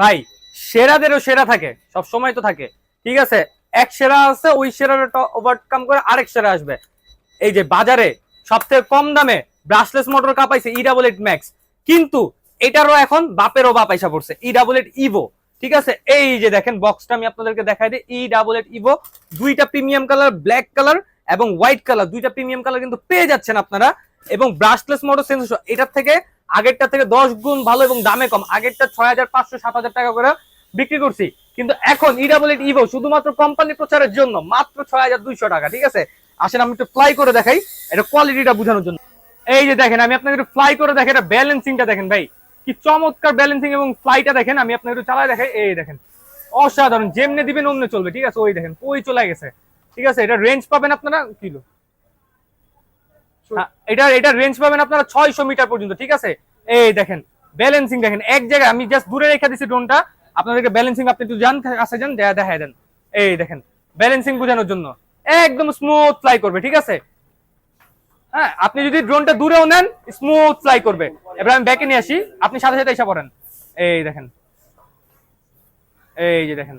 ভাই, সেরাদেরও সেরা থাকে সব সময় তো থাকে। ঠিক আছে? এক সেরা আছে, ওই সেরাটা ওভারকাম করে আরেক সেরা আসবে। এই যে বাজারে সবথেকে কম দামে ব্রাশলেস মোটর কাপাইছে ই ডাবল এইট ম্যাক্স কিন্তু এটারও এখন বাপেরও বাপ আইসা পড়ছে ই ডাবল এইট ইভো ঠিক আছে? এই যে দেখেন বক্সটা আমি আপনাদেরকে দেখাই দিই। ই ডাবল এইট ইভো দুইটা প্রিমিয়াম কালার ব্ল্যাক কালার এবং হোয়াইট কালার দুইটা প্রিমিয়াম কালার কিন্তু পেয়ে যাচ্ছেন আপনারা। এবং ব্রাশলেস মোটর সেন্সর এটার থেকে আগেরটা থেকে দশ গুণ ভালো এবং দামে কম। আগেরটা ছয় হাজার পাঁচশো সাত হাজার টাকা করে বিক্রি করছি। কিন্তু এখন ই ডাবল এইট ইভো শুধুমাত্র কোম্পানি প্রচারের জন্য মাত্র ছয় হাজার দুইশো টাকা, ঠিক আছে? আসেন, আমি একটু ফ্লাই করে দেখাই। এটা কোয়ালিটিটা বোঝানোর জন্য। এই যে দেখেন, আমি আপনাকে একটু ফ্লাই করে দেখেন এটা ব্যালেন্সিংটা দেখেন ভাই। কি চমৎকার ব্যালেন্সিং এবং ফ্লাইটা দেখেন। আমি আপনাকে একটু চালায় দেখাই। এই দেখেন, অসাধারণ। যেমনে দিবেন, অমনে চলবে, ঠিক আছে? ওই দেখেন, ওই চলে গেছে। ঠিক আছে? এটা রেঞ্জ পাবেন আপনারা কিলো? রেঞ্জ পাবেন আপনারা ছয়শো মিটার পর্যন্ত, ঠিক আছে? এই দেখেন ব্যালেন্সিং দেখেন, এক জায়গায় আমি জাস্ট দূরে রেখে দিচ্ছি ড্রোনটা আপনাদেরকে ব্যালেন্সিং আপনি একটু কাছে যান দেন। এই দেখেন ব্যালেন্সিং বোঝানোর জন্য। একদম স্মুথ ফ্লাই করবে, ঠিক আছে? হ্যাঁ আপনি যদি ড্রোনটা দূরেও নেন স্মুথ ফ্লাই করবে। এবার আমি ব্যাকে নিয়ে আসি, আপনি সাথে সাথে এসে পড়েন। এই দেখেন, এই যে দেখেন।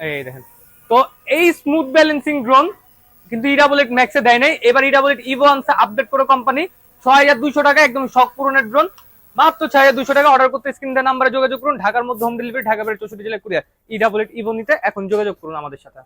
এই দেখেন। তো এই স্মুথ ব্যালেন্সিং ড্রোন কিন্তু ই ডাবল এইট ম্যাক্সে দেয় নাই। এবার ই ডাবল ইভো আনসে আপডেট করে কোম্পানি ছয় হাজার দুইশো টাকা একদম শখ পূরণের ড্রোন মাত্র ছয় হাজার দুশো টাকা অর্ডার করতে স্ক্রিন নাম্বারে যোগাযোগ করুন। ঢাকার মধ্যে হোম ডেলিভারি ঢাকা বেড়ে চৌষট্টি জেলায় কুরিয়ার। ই ডাবল ইভো নিতে এখন যোগাযোগ করুন আমাদের সাথে।